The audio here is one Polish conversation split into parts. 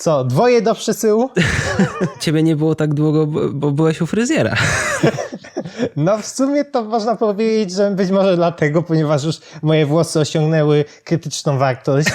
Co, dwoje do przesyłu? Ciebie nie było tak długo, bo, bo byłeś u fryzjera. No w sumie to można powiedzieć, że być może dlatego, ponieważ już moje włosy osiągnęły krytyczną wartość.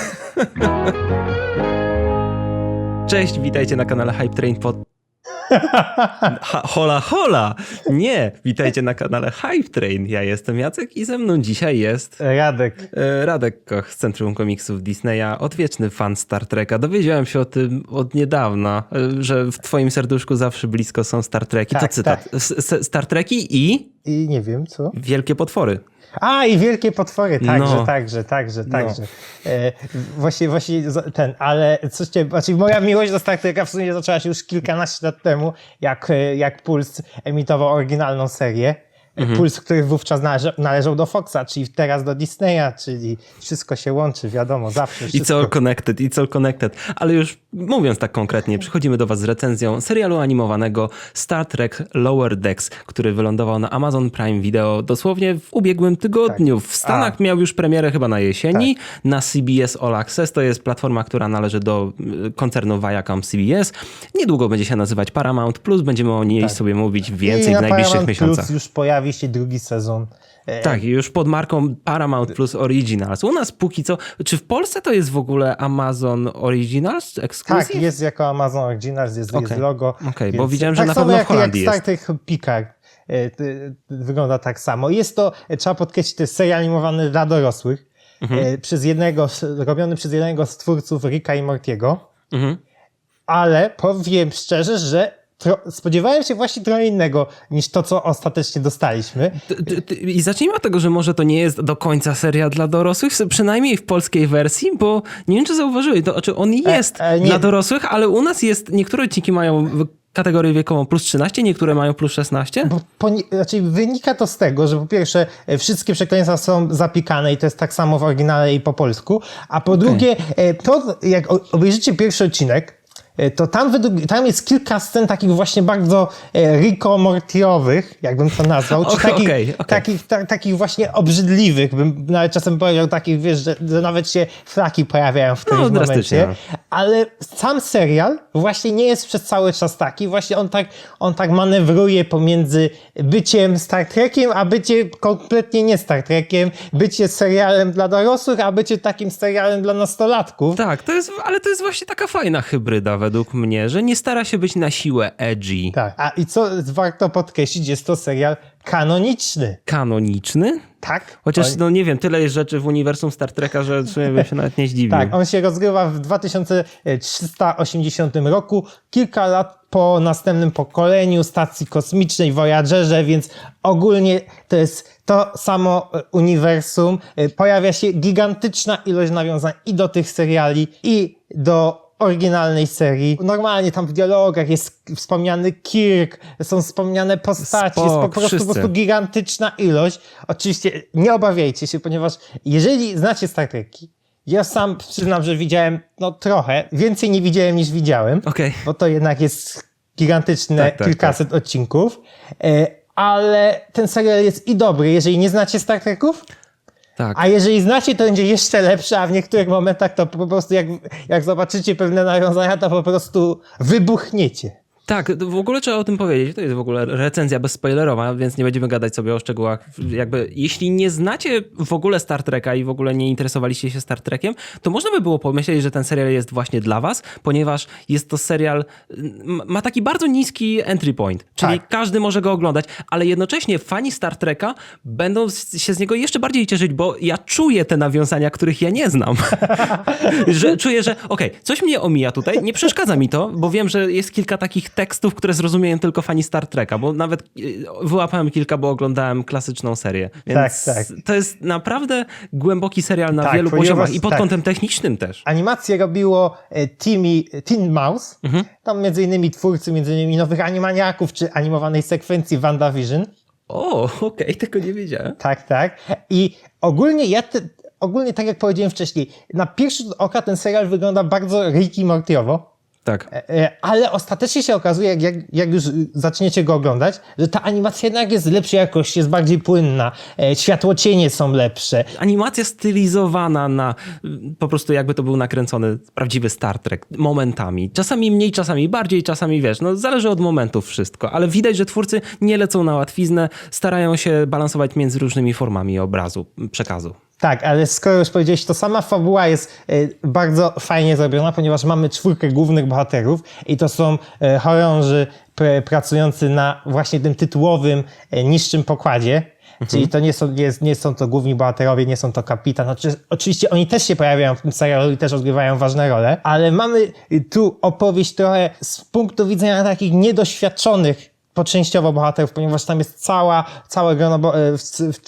Cześć, witajcie na kanale Hype Train pod... Ha, hola, hola! Nie, witajcie na kanale Hype Train. Ja jestem Jacek i ze mną dzisiaj jest Radek. e, Radek Koch z Centrum Komiksów Disneya, odwieczny fan Star Treka. Dowiedziałem się o tym od niedawna, e, że w twoim serduszku zawsze blisko są Star Treki. to Tak, cytat. tak. Star Treki i I nie wiem, co? Wielkie Potwory. A, i wielkie potwory, także, No. także, także, także. E, właśnie, właśnie ten, ale coś cię, znaczy moja miłość do Star Treka w sumie zaczęła się już kilkanaście lat temu, jak, e, jak Puls emitował oryginalną serię. Mhm. Puls, który wówczas należał, należał do Foxa, czyli teraz do Disneya, czyli wszystko się łączy, wiadomo, zawsze It's wszystko. all connected, it's all connected. Ale już mówiąc tak konkretnie, przychodzimy do Was z recenzją serialu animowanego Star Trek Lower Decks, który wylądował na Amazon Prime Video dosłownie w ubiegłym tygodniu. W Stanach Tak. A. miał już premierę chyba na jesieni, na CBS All Access. To jest platforma, która należy do y, koncernu Viacom CBS. Niedługo będzie się nazywać Paramount Plus. Będziemy o niej sobie mówić więcej Tak. I w na najbliższych Paramount miesiącach. Plus już pojawi się drugi sezon. E, Tak, i już pod marką Paramount Plus Originals. U nas póki co, czy w Polsce to jest w ogóle Amazon Originals Tak, jest jako Amazon Originals, jest, jest Okej. logo. Okej, bo więc- widziałem, że tak na samo pewno w jak, Holandii jak jest. Trek Picard. e, Wygląda tak samo. Jest to, e, trzeba podkreślić, to jest serial animowany dla dorosłych, Mhm. e, przez jednego, robiony przez jednego z twórców Ricka i Mortiego, Mhm. ale powiem szczerze, że spodziewałem się właśnie trochę innego niż to, co ostatecznie dostaliśmy. I zacznijmy od tego, że może to nie jest do końca seria dla dorosłych, przynajmniej w polskiej wersji, bo nie wiem, czy zauważyłeś, to znaczy on jest e, nie. dla dorosłych, ale u nas jest, niektóre odcinki mają kategorię wiekową plus 13, niektóre mają plus 16. Bo poni- znaczy wynika to z tego, że po pierwsze e, wszystkie przekleństwa są zapikane i to jest tak samo w oryginale i po polsku, a po drugie e, to jak obejrzycie pierwszy odcinek, e, to tam, według, tam jest kilka scen takich właśnie bardzo e, Rico Mortiowych, jakbym to nazwał, czy Okej, takich, okej, okej. takich, ta, takich właśnie obrzydliwych, bym nawet czasem powiedział takich, wiesz, że, że nawet się flaki pojawiają w którymś drastycznie, momencie. Ale sam serial właśnie nie jest przez cały czas taki. Właśnie on tak, on tak manewruje pomiędzy byciem Star Trekiem, a bycie kompletnie nie Star Trekiem, bycie serialem dla dorosłych, a bycie takim serialem dla nastolatków. Tak, to jest, ale to jest właśnie taka fajna hybryda według mnie, że nie stara się być na siłę edgy. Tak. A i co warto podkreślić, jest to serial kanoniczny. Kanoniczny? Tak? Chociaż, On- no nie wiem, tyle jest rzeczy w uniwersum Star Treka, że bym się nawet nie zdziwił. Tak, on się rozgrywa w 2380 roku, kilka lat po następnym pokoleniu stacji kosmicznej Voyagerze, więc ogólnie to jest to samo e, uniwersum. E, Pojawia się gigantyczna ilość nawiązań i do tych seriali, i do oryginalnej serii. Normalnie tam w dialogach jest wspomniany Kirk, są wspomniane postaci, jest po prostu, po prostu gigantyczna ilość. Oczywiście nie obawiajcie się, ponieważ jeżeli znacie Star Treki, ja sam przyznam, że widziałem no trochę, więcej nie widziałem niż widziałem, Okej. bo to jednak jest gigantyczne Tak, tak, kilkaset odcinków, e, ale ten serial jest i dobry, jeżeli nie znacie Star Treków, Tak. a jeżeli znacie, to będzie jeszcze lepszy, a w niektórych momentach to po prostu jak, jak zobaczycie pewne nawiązania, to po prostu wybuchniecie. Tak, w ogóle trzeba o tym powiedzieć. To jest w ogóle recenzja bezspoilerowa, więc nie będziemy gadać sobie o szczegółach. Jakby, jeśli nie znacie w ogóle Star Treka i w ogóle nie interesowaliście się Star Trekiem, to można by było pomyśleć, że ten serial jest właśnie dla was, ponieważ jest to serial, ma taki bardzo niski entry point, czyli Tak. każdy może go oglądać, ale jednocześnie fani Star Treka będą się z niego jeszcze bardziej cieszyć, bo ja czuję te nawiązania, których ja nie znam. że czuję, że okej, coś mnie omija tutaj, nie przeszkadza mi to, bo wiem, że jest kilka takich tekstów, które zrozumieją tylko fani Star Treka, bo nawet y, wyłapałem kilka, bo oglądałem klasyczną serię. Więc Tak, tak. to jest naprawdę głęboki serial na Tak, wielu poziomach i pod tak. kątem technicznym też. Animację robiło e, Timmy, Tin Mouse, tam między innymi twórcy między innymi Nowych Animaniaków, czy animowanej sekwencji WandaVision. O, okej, tego nie wiedziałem. Tak, tak. I ogólnie ja te, ogólnie tak jak powiedziałem wcześniej, na pierwszy rzut oka ten serial wygląda bardzo Ricky Mortiowo. Tak. E, e, Ale ostatecznie się okazuje, jak, jak, jak już zaczniecie go oglądać, że ta animacja jednak jest lepszej jakości, jest bardziej płynna, e, światłocienie są lepsze. Animacja stylizowana na po prostu jakby to był nakręcony prawdziwy Star Trek momentami. Czasami mniej, czasami bardziej, czasami wiesz, no zależy od momentów wszystko, ale widać, że twórcy nie lecą na łatwiznę, starają się balansować między różnymi formami obrazu, przekazu. Tak, ale skoro już powiedziałeś, to sama fabuła jest e, bardzo fajnie zrobiona, ponieważ mamy czwórkę głównych bohaterów i to są e, chorąży pr- pracujący na właśnie tym tytułowym e, niższym pokładzie. Czyli to nie są, nie, nie są to główni bohaterowie, nie są to kapitan. Oczy, oczywiście oni też się pojawiają w tym serialu i też odgrywają ważne role, ale mamy y, tu opowieść trochę z punktu widzenia takich niedoświadczonych poczęściowo bohaterów, ponieważ tam jest cała, całe grono, bo e,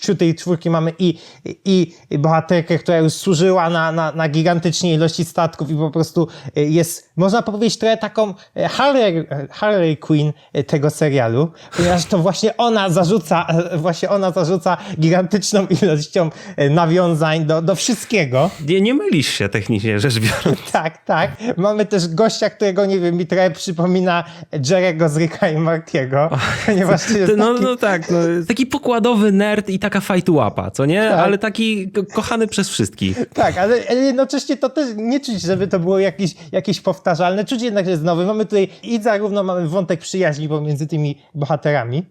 wśród tej czwórki mamy i, i, i bohaterkę, która już służyła na, na, na gigantycznej ilości statków i po prostu e, jest, można powiedzieć, trochę taką e, Harley, Harley Quinn e, tego serialu, ponieważ to właśnie ona zarzuca, właśnie ona zarzuca gigantyczną ilością nawiązań do, do wszystkiego. Nie, nie mylisz się technicznie rzecz biorąc. Tak, tak. Mamy też gościa, którego, nie wiem, mi trochę przypomina Jerego z Ricka i Martiego, ponieważ to jest No, taki... no tak, no, taki pokładowy nerd i taka fajtułapa, co nie? Tak. Ale taki ko- kochany przez wszystkich. Tak, ale, jednocześnie to też nie czuć, żeby to było jakieś, jakieś powtarzalne. Czuć jednak, że jest nowy. Mamy tutaj i zarówno mamy wątek przyjaźni pomiędzy tymi bohaterami,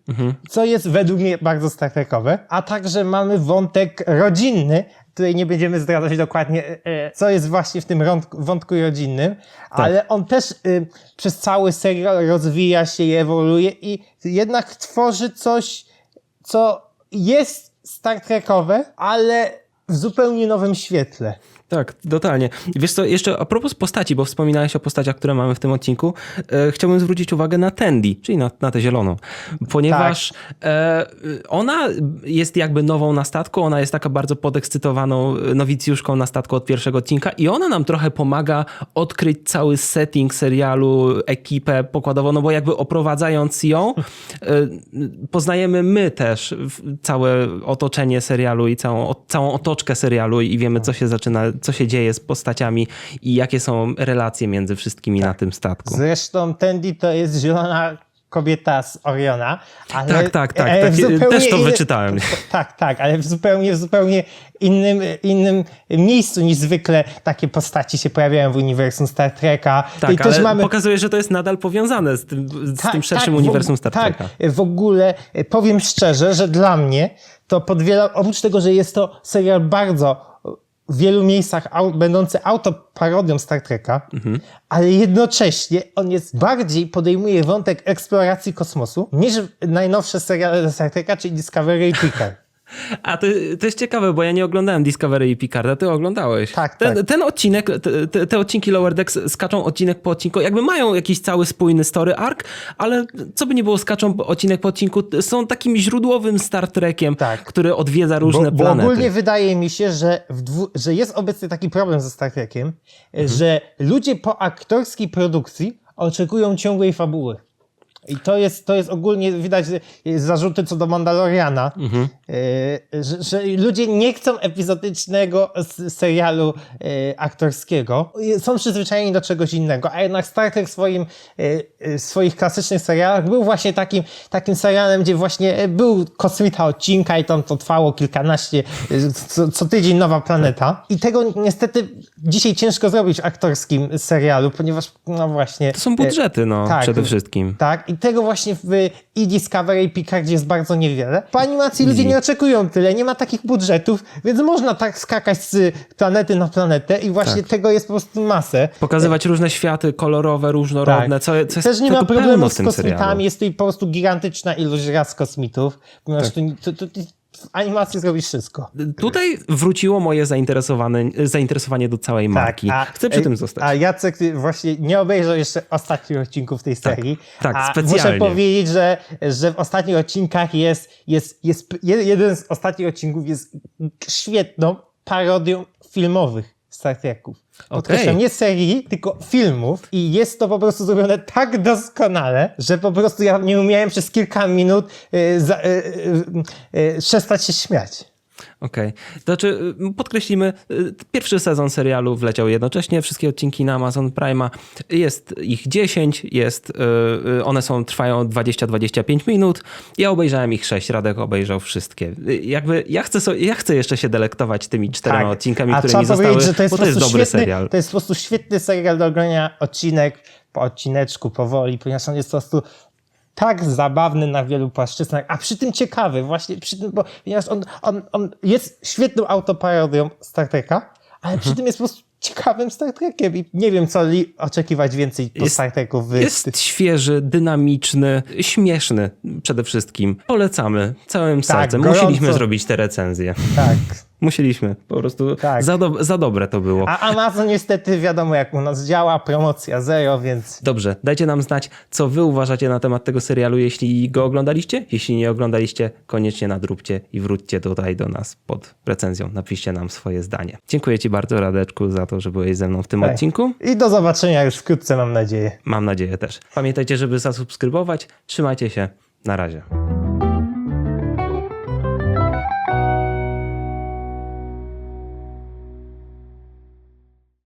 co jest według mnie bardzo Star Trekowe, a także mamy wątek rodzinny, Tutaj nie będziemy zdradzać dokładnie, e, e, co jest właśnie w tym wątku rodzinnym, ale on też y, przez cały serial rozwija się i ewoluuje i jednak tworzy coś, co jest Star Trekowe, ale w zupełnie nowym świetle. Tak, totalnie. Wiesz co, jeszcze a propos postaci, bo wspominałeś o postaciach, które mamy w tym odcinku, e, chciałbym zwrócić uwagę na Tandy, czyli na, na tę zieloną, ponieważ e, ona jest jakby nową na statku, ona jest taka bardzo podekscytowaną nowicjuszką na statku od pierwszego odcinka i ona nam trochę pomaga odkryć cały setting serialu, ekipę pokładową, no bo jakby oprowadzając ją, e, poznajemy my też całe otoczenie serialu i całą, o- całą otoczkę serialu i wiemy, co się zaczyna, co się dzieje z postaciami i jakie są relacje między wszystkimi na tym statku. Zresztą Tandy to jest zielona kobieta z Oriona. Ale Tak, tak, tak, e, tak. Też to inny- wyczytałem. Tak, tak, ale w zupełnie, w zupełnie innym, innym miejscu niż zwykle takie postaci się pojawiają w uniwersum Star Treka. Tak, I też ale mamy... pokazuje, że to jest nadal powiązane z tym, z Tak, tym szerszym tak, uniwersum Star Tak, Treka. w ogóle e, powiem szczerze, że dla mnie to pod wiele, oprócz tego, że jest to serial bardzo w wielu miejscach au, będący autoparodią Star Treka, Mhm. ale jednocześnie on jest bardziej podejmuje wątek eksploracji kosmosu niż najnowsze seriale Star Treka, czyli Discovery i Picard. A to, to jest ciekawe, bo ja nie oglądałem Discovery i Picarda, ty oglądałeś. Tak, ten, tak. ten odcinek, te, te, odcinki Lower Decks skaczą odcinek po odcinku, jakby mają jakiś cały spójny story arc, ale co by nie było, skaczą odcinek po odcinku, są takim źródłowym Star Trekiem, Tak. który odwiedza różne Bo, bo planety. ogólnie wydaje mi się, że, dwu, że jest obecny taki problem ze Star Trekiem, Mhm. że ludzie po aktorskiej produkcji oczekują ciągłej fabuły. I to jest, to jest ogólnie widać zarzuty co do Mandaloriana, Mhm. e, że, że ludzie nie chcą epizodycznego serialu e, aktorskiego. Są przyzwyczajeni do czegoś innego, a jednak Star Trek w swoim, e, w swoich klasycznych serialach był właśnie takim, takim serialem, gdzie właśnie był kosmita odcinka i tam to trwało kilkanaście, co, co tydzień nowa planeta. I tego niestety dzisiaj ciężko zrobić w aktorskim serialu, ponieważ no właśnie... To są budżety, no, tak, przede wszystkim. Tak, i tego właśnie w i Discovery i Picardzie jest bardzo niewiele. Po animacji ludzie nie oczekują tyle, nie ma takich budżetów, więc można tak skakać z planety na planetę i właśnie Tak. tego jest po prostu masę. Pokazywać różne światy kolorowe, różnorodne, co, co jest Tak. Też nie ma problemu z tym serialu. kosmitami, jest tutaj po prostu gigantyczna ilość ras kosmitów, ponieważ Tak. to, to, to, w animacji zrobisz wszystko. Tutaj wróciło moje zainteresowane, zainteresowanie do całej marki. a- Chcę przy tym zostać. A Jacek właśnie nie obejrzał jeszcze ostatnich odcinków tej serii. tak, a specjalnie. Muszę powiedzieć, że, że w ostatnich odcinkach jest, jest, jest, je- jeden z ostatnich odcinków jest świetną parodią filmowych Star Treków. Podkreślam, Okej. nie serii, tylko filmów i jest to po prostu zrobione tak doskonale, że po prostu ja nie umiałem przez kilka minut y, za, y, y, y, przestać się śmiać. Okej. To Znaczy, y, podkreślimy, y, pierwszy sezon serialu wleciał jednocześnie, wszystkie odcinki na Amazon Prime'a. Jest ich 10, jest, y, one są, trwają 20-25 minut. Ja obejrzałem ich 6, Radek obejrzał wszystkie. Jakby ja chcę, ja chcę jeszcze się delektować tymi czterema odcinkami, Tak. A które mi zostały, że to jest, bo to jest dobry świetny, serial. To jest po prostu świetny serial do oglądania odcinek po odcineczku, powoli, ponieważ on jest po prostu tak zabawny na wielu płaszczyznach, a przy tym ciekawy, właśnie przy tym, bo ponieważ on, on, on jest świetną autoparodią Star Treka, ale przy tym jest po prostu ciekawym Star Trekiem i nie wiem, co li oczekiwać więcej po Jest- Star Treku. W, Jest świeży, dynamiczny, śmieszny przede wszystkim. Polecamy całym sercem. gorąco. Musieliśmy zrobić te recenzje. Tak. Musieliśmy. Po prostu Tak. za, do, za dobre to było. A Amazon niestety wiadomo, jak u nas działa, promocja zero, więc Dobrze, dajcie nam znać, co wy uważacie na temat tego serialu, jeśli go oglądaliście. Jeśli nie oglądaliście, koniecznie nadróbcie i wróćcie tutaj do nas pod recenzją. Napiszcie nam swoje zdanie. Dziękuję ci bardzo, Radeczku, za to, że byłeś ze mną w tym Tak. odcinku. i do zobaczenia już wkrótce, mam nadzieję. Mam nadzieję też. Pamiętajcie, żeby zasubskrybować. Trzymajcie się. Na razie.